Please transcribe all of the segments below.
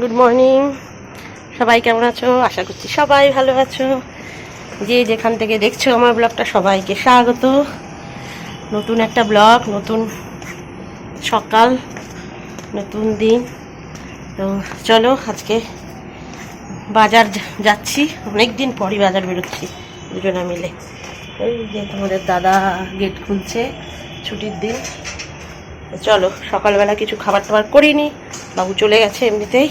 Good morning সবাই কেমন আছো? আশা করছি সবাই ভালো আছো। যে যেখান থেকে দেখছ আমার ব্লগটা সবাইকে স্বাগত। নতুন একটা ব্লগ, নতুন সকাল, নতুন দিন। তো চলো আজকে বাজার যাচ্ছি। অনেক দিন পরই বাজার বেরোচ্ছি দুজনে মিলে। ওই যে তোমাদের দাদা গেট খুলছে ছুটির দিন। চলো সকালবেলা কিছু খাবার টাবার করিনি। বাবু চলে গেছে এমনিতেই।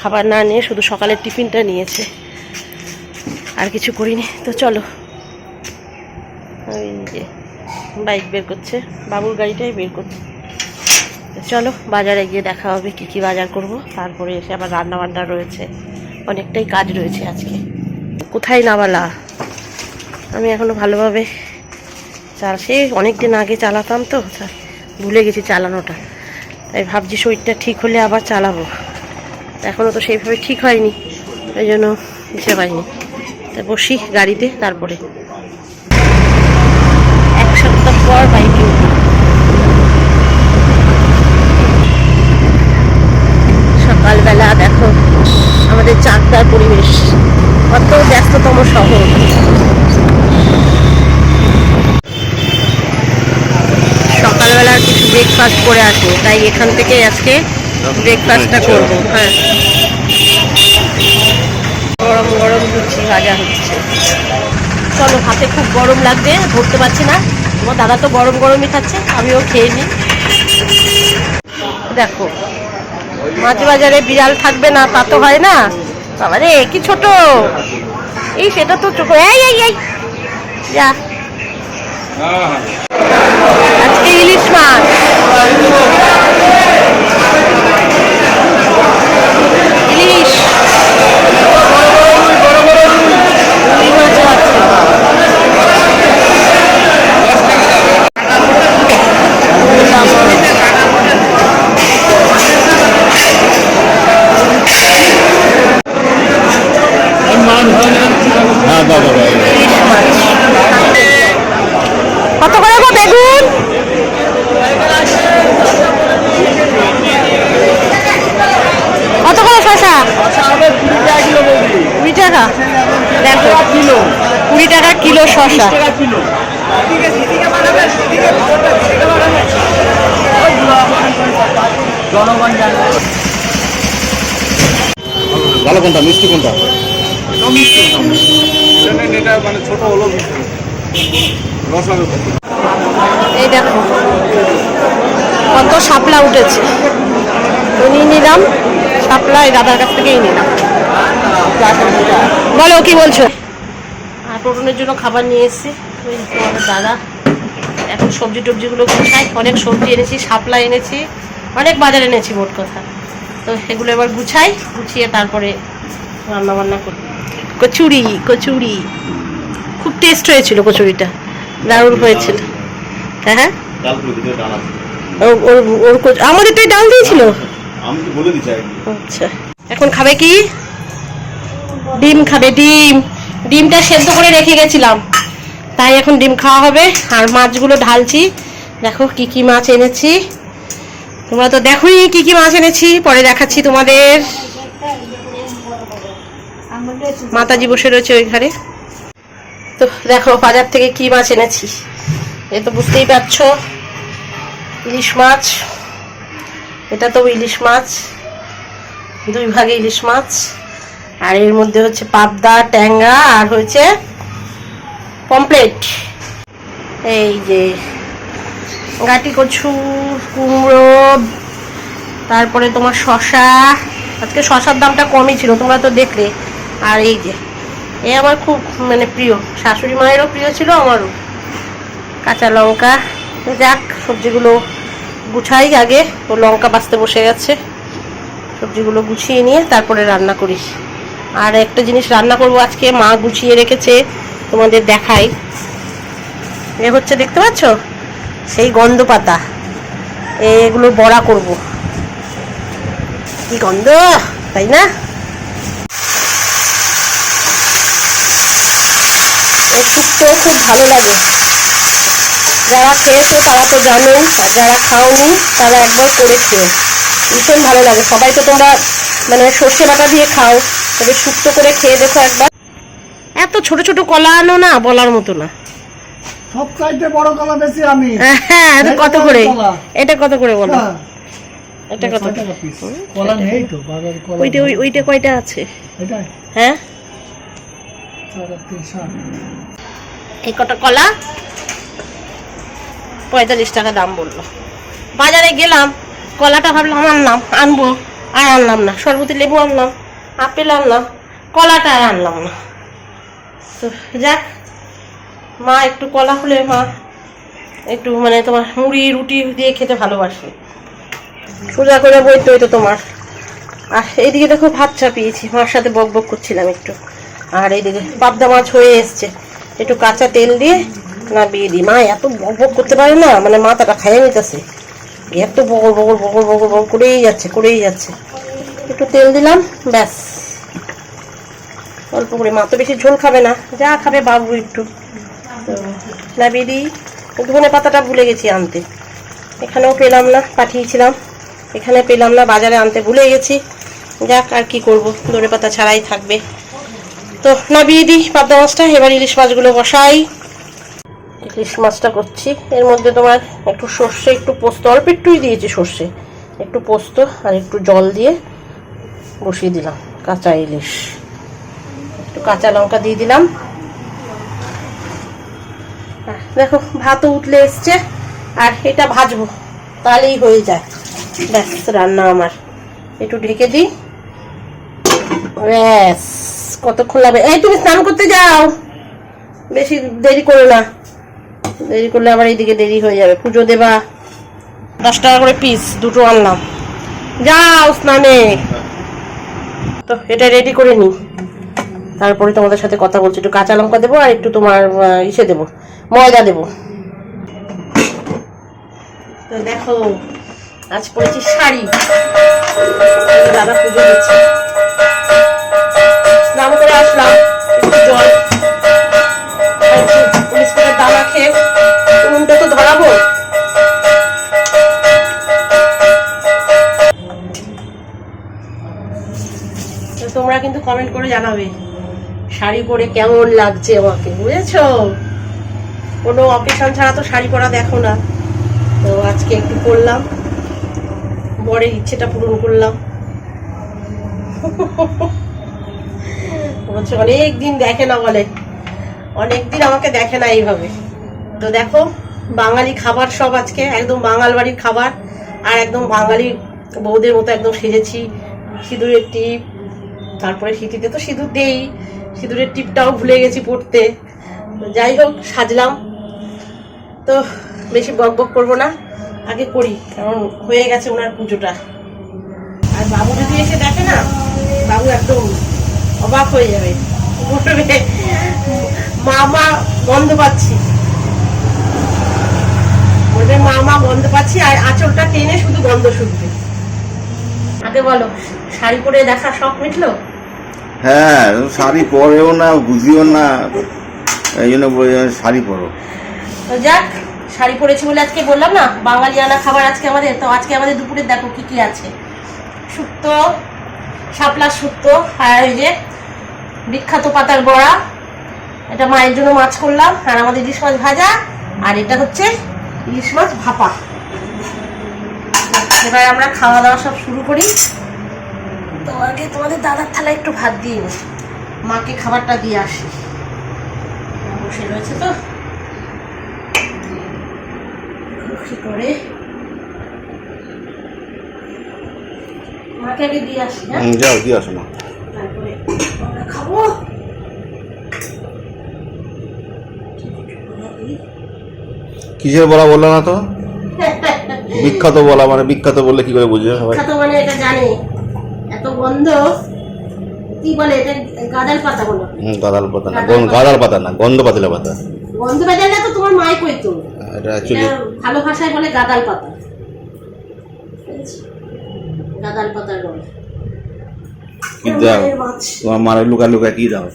খাবার না নিয়ে শুধু সকালের টিফিনটা নিয়েছে। আর কিছু করিনি। তো চলো। ওই যে বাইক বের করছে। বাবুর গাড়িটাই বের করছে চলো, বাজারে গিয়ে দেখা হবে কি কি বাজার করব। তারপরে এসে আবার রান্না বান্না রয়েছে। অনেকটাই কাজ রয়েছে আজকে। কোথায় নামালা? আমি এখনও ভালোভাবে চাল সে অনেক দিন আগে চালাতাম তো ভুলে গেছি চালানোটা। তাই ভাবছি শরীরটা ঠিক হলে আবার চালাবো। এখনও তো সেইভাবে ঠিক হয়নি ওই জন্য দিতে পারিনি। তাই বসি গাড়িতে, তারপরে। এক সপ্তাহ পর বাইকে সকালবেলা দেখো, আমাদের চাকদার পরিবেশ। কত ব্যস্ততম শহর। সকালবেলা কিছু ব্রেকফাস্ট করে আসব। তাই এখান থেকে আজকে ব্রেকফাস্টটা করব হ্যাঁ। গরম গরম লুচি ভাজা হচ্ছে। চলো হাতে খুব গরম লাগবে ধরতে পারছি না। তোমার দাদা তো গরম গরমই খাচ্ছে আমিও খেয়ে নিই। দেখো মাছ বাজারে বিড়াল থাকবে না তা তো হয় না। বাবা রে কি ছোট। এই সেটা তো চোখ এই এই। যা। হ্যাঁ দাদা কত করে গো বেগুন? কত করে শশা কুড়ি টাকা। দেখো কিলো কুড়ি টাকা কিলো শশা ভালো কোনটা মিষ্টি কোনটা? মানে ছোট হলো রসালো এই দেখো। কত শাপলা উঠেছে। নিয়ে নিলাম। শাপলা এই দাদার কাছ থেকেই নিলাম। বলো কি বলছো? আর টোটনের জন্য খাবার নিয়ে এসেছি। তোমাদের দাদা। এখন সবজি টবজিগুলো গুছাই অনেক সবজি এনেছি শাপলা এনেছি। অনেক বাজার এনেছি মোট কথা। তো সেগুলো এবার গুছাই গুছিয়ে তারপরে রান্না বান্না করি কচুরি কচুরি। খুব টেস্ট হয়েছিল কচুরিটা। দারুণ হয়েছিল। হ্যাঁ হ্যাঁ? ওর ওর আমাদের তো ডাল দিয়েছিল? আচ্ছা। এখন খাবে কি? ডিম খাবে ডিম। ডিমটা সেদ্ধ করে রেখে গেছিলাম। তাই এখন ডিম খাওয়া হবে। আর মাছগুলো ঢালছি। দেখো কি কি মাছ এনেছি। তোমরা তো দেখোই কি কি মাছ এনেছি। পরে দেখাচ্ছি তোমাদের। মাতাজি বসে রয়েছে ওই ঘরে। তো দেখো, বাজার থেকে কি মাছ এনেছি? এ তো বুঝতেই পারছ, ইলিশ মাছ। এটা তো ইলিশ মাছ, দুই ভাগে ইলিশ মাছ। আর এর মধ্যে হচ্ছে পাবদা ট্যাংরা আর হয়েছে পমপ্লেট এই যে গাটি কচু কুমড়ো, তারপরে তোমার শশা আজকে শশার দামটা কমই ছিল, তোমরা তো দেখলে। আর এই যে, এ আমার খুব মানে প্রিয়, শাশুড়ি মায়েরও প্রিয় ছিল আমারও। কাঁচা লঙ্কা যাক, সবজিগুলো গুছাই আগে, ও লঙ্কা বাঁচতে বসে গেছে। সবজিগুলো গুছিয়ে নিয়ে তারপরে রান্না করি। আর একটা জিনিস রান্না করব আজকে, মা গুছিয়ে রেখেছে, তোমাদের দেখাই। এ হচ্ছে, দেখতে পাচ্ছ? সেই গন্ধ পাতা এগুলো বড়া করব। কি গন্ধ, তাই না? এই খুব ভালো লাগে। যারা খেয়েছো তারা তো জানোই আর যারা খাওনি তারা একবার করে খেও। ভীষণ ভালো লাগে। সবাই তো তোমরা মানে সর্ষে বাটা দিয়ে খাও তবে শুক্তো করে খেয়ে দেখো একবার। এত ছোট ছোট কলা আনো না বলার মতো না। সব চাইতে বড় কলা বেশি আমি। হ্যাঁ এটা কত করে? এটা কত করে বলো? হ্যাঁ, এটা কত? কলা নেই তো বাজারে কলা ওইটা ওই ওইটা কয়টা আছে? এটা হ্যাঁ? এই কটা কলা? পঁয়তাল্লিশ টাকা দাম বলল। বাজারে গেলাম, কলাটা ভাবলাম আনলাম, আনব। আর আনলাম না সরবতি লেবু আনলাম, আপেল আনলাম, কলাটা আর আনলাম না। তো যাক, মা একটু কলা হলে মা একটু মানে তোমার মুড়ি, রুটি দিয়ে খেতে ভালোবাসে। সোজা করে বই তো তো তোমার। আর এইদিকে দেখো ভাত চাপিয়েছি, মার সাথে বক বক করছিলাম একটু। আর এইদিকে পাবদা মাছ হয়ে এসছে। একটু কাঁচা তেল দিয়ে না বিয়ে দিই। মা এত বক বক করতে পারে না মানে মাথাটা খাইয়ে নিতেছে। এত বগর বগর বগর বগর বগর করেই যাচ্ছে করেই যাচ্ছে। একটু তেল দিলাম, ব্যাস। অল্প করে, মা তো বেশি ঝোল খাবে না, যা খাবে বাবু একটু। নামিয়ে দিই ধনে পাতাটা ভুলে গেছি আনতে। এখানেও পেলাম না, পাঠিয়েছিলাম। এখানে পেলাম না, বাজারে আনতে ভুলে গেছি। যাক আর কি করব, ধনে পাতা ছাড়াই থাকবে। তো নামিয়ে দিই, পাবদা মাছটা, এবার ইলিশ মাছগুলো বসাই। ইলিশ মাছটা করছি। এর মধ্যে তোমার একটু সর্ষে, একটু পোস্ত, অল্প একটুই দিয়েছি সর্ষে। একটু পোস্ত আর একটু জল দিয়ে বসিয়ে দিলাম, কাঁচা ইলিশ। একটু কাঁচা লঙ্কা দিয়ে দিলাম। দেখো, ভাতও উঠলে এসছে, আর এটা ভাজবো, তাহলেই হয়ে যায়। ব্যাস, রান্না আমার। একটু ঢেকে দিই। ব্যাস। কতক্ষণ লাগবে? এই তুমি স্নান করতে যাও। বেশি দেরি করো না। দেরি করলে আবার এইদিকে দেরি হয়ে যাবে। পুজো দেবা। দশ টাকা করে পিস দুটো আনলাম। যাও স্নানে। তো, এটা রেডি করে নিই তারপরে তোমাদের সাথে কথা বলছি। একটু কাঁচা লঙ্কা দেবো আর একটু তোমার ইসে দেবো। ময়দা দেবো। তো দেখো, আজ পরেছি শাড়ি। দাদা পুজো দিচ্ছে। শাড়ি পরে কেমন লাগছে আমাকে, বুঝেছ? কোনো অকেশন ছাড়া তো শাড়ি পরা দেখো না। তো আজকে একটু করলাম বরের ইচ্ছেটা পূরণ করলাম। বলছে, অনেক দিন দেখে না বলে। অনেক দিন আমাকে দেখে না এইভাবে। তো দেখো, বাঙালি খাবার সব আজকে, একদম বাঙাল বাড়ির খাবার। আর একদম বাঙালি বৌদের মতো একদম সেজেছি, সিঁদুরের টিপ তারপরে শীতিতে তো সিঁদুর দেই, সিঁদুরের টিপটাও ভুলে গেছি পড়তে। যাই হোক, সাজলাম। তো বেশি বক বক করব না, আগে করি, কারণ হয়ে গেছে ওনার পুজোটা। আর বাবু যদি এসে দেখে না, বাবু একদম অবাক হয়ে যাবে। বলবে মা মা গন্ধ পাচ্ছি। বলবে, মামা মা গন্ধ পাচ্ছি, আর আঁচলটা টেনে শুধু গন্ধ শুনবে। আগে বলো, শাড়ি পরে দেখা শখ মিটলো? হ্যাঁ শাড়ি পরেও না বুঝিও না, এই জন্য শাড়ি পরো। তো যাক, শাড়ি পরেছি বলে আজকে বললাম না বাঙালিয়ানা খাবার আজকে আমাদের, তো আজকে আমাদের দুপুরে দেখো কি কি আছে। শুক্তো শাপলা শুক্তো আর ওই যে বিখ্যাত পাতার বড়া। এটা মায়ের জন্য মাছ করলাম, আর আমাদের ইলিশ মাছ ভাজা, আর এটা হচ্ছে ইলিশ মাছ ভাপা। এবার আমরা খাওয়া দাওয়া সব শুরু করি। তো আগে তোমাদের দাদার থালায় একটু ভাত দিয়ে নি মাকে খাবারটা দিয়ে আসি। বসে রয়েছে তো। কি করে মাকে আগে দিয়ে আসি হ্যাঁ? যাও কি আসো না তারপরে আমরা খাব। কিসের বলা বলল না তো? বিখ্যাত বলা মানে বিখ্যাত বললে কি করে বুঝবে সবাই? বিখ্যাত মানে এটা জানে। গন্ধ কি বলে এটা? গাদাল পাতা বলো। গাদাল পাতা না গাদাল পাতা না গন্ধ পাতিলা পাতা। গন্ধ তো তোমার মাই কইতো। এটা অ্যাকচুয়ালি ভালো ভাষায় বলে গাদাল পাতা। গাদাল পাতার গন্ধ কি দাও? মায়ের তোমার লুকা লুকা কি দাও?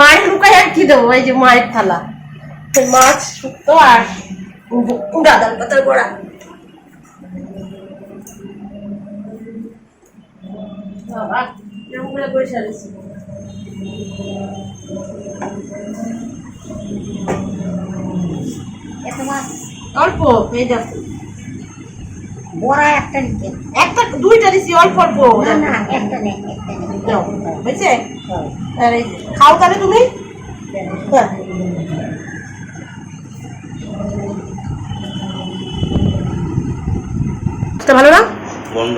মায়ের লুকায় আর কি দেবো? এই যে মায়ের থালা। মাছ শুক্তো আর গাদাল পাতার গোড়া বাবা এরকম করে পয়সা দিচ্ছি এত মাছ অল্প বড় একটা নিতে। একটা দুইটা দিছি অল্প অল্প। না না একটা নেই একটা নেই নাও, হয়েছে? আর এই যে, খাও তাহলে তুমি? ভালো না বন্ধ।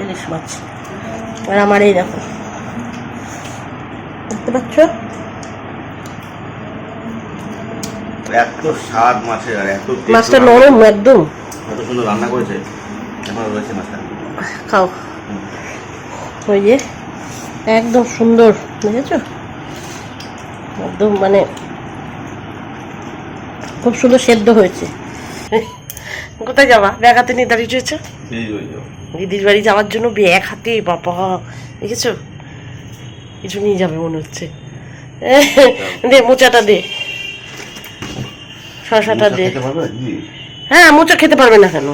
ইলিশ মাছ। আর আমার এই দেখো। দেখতে পাচ্ছ? এত স্বাদ মাছের আর এত মাছটা নরম একদম। এত সুন্দর রান্না করেছে এখন রয়েছে মাছটা। খাও। ওই যে একদম সুন্দর বুঝেছ একদম মানে খুব সুন্দর সেদ্ধ হয়েছে। কোথায় যাবা? ব্যাগ হাতে নিয়ে দাঁড়িয়ে রয়েছে। দিদির বাড়ি যাওয়ার জন্য ব্যাগ হাতে বাবা। দেখেছ? কিছু নিয়ে যাবে মনে হচ্ছে। দে মোচাটা দে। শশাটা দে। হ্যাঁ মোচা খেতে পারবে না কেন?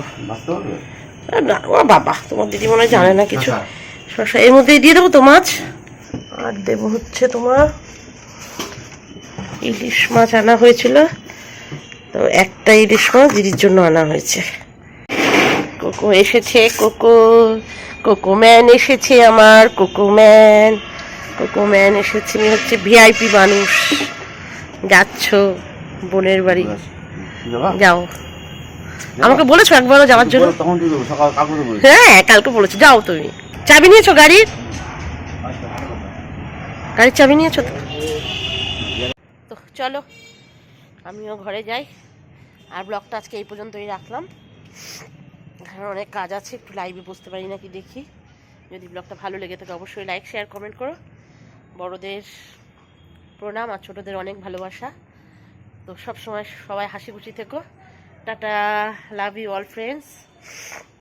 না ও বাবা তোমার দিদি মনে হয় জানে না কিছু। শসা। শসা এর মধ্যেই দিয়ে দেবো তো মাছ? আর দেবো হচ্ছে তোমার ইলিশ মাছ আনা হয়েছিল। তো একটা ইলিশ মাছ দিদির জন্য আনা হয়েছে। কোকো এসেছে কোকো কোকো ম্যান এসেছে আমার কোকো ম্যান কোকো ম্যান এসেছে হচ্ছে ভিআইপি মানুষ। যাচ্ছ বোনের বাড়ি। যাও। আমাকে বলেছ একবারও যাওয়ার জন্য? হ্যাঁ কালকে বলেছ। যাও তুমি। চাবি নিয়েছো গাড়ির? গাড়ির চাবি নিয়েছো তো? তো চলো আমিও ঘরে যাই। আর ব্লগটা আজকে এই পর্যন্তই রাখলাম। কারণ অনেক কাজ আছে, একটু লাইভে বসতে পারি নাকি দেখি। যদি ব্লগটা ভালো লেগে থাকে অবশ্যই লাইক শেয়ার কমেন্ট করো। বড়দের প্রণাম আর ছোটোদের অনেক ভালোবাসা। তো সব সময় সবাই হাসি খুশি থেকো। Tata love you all friends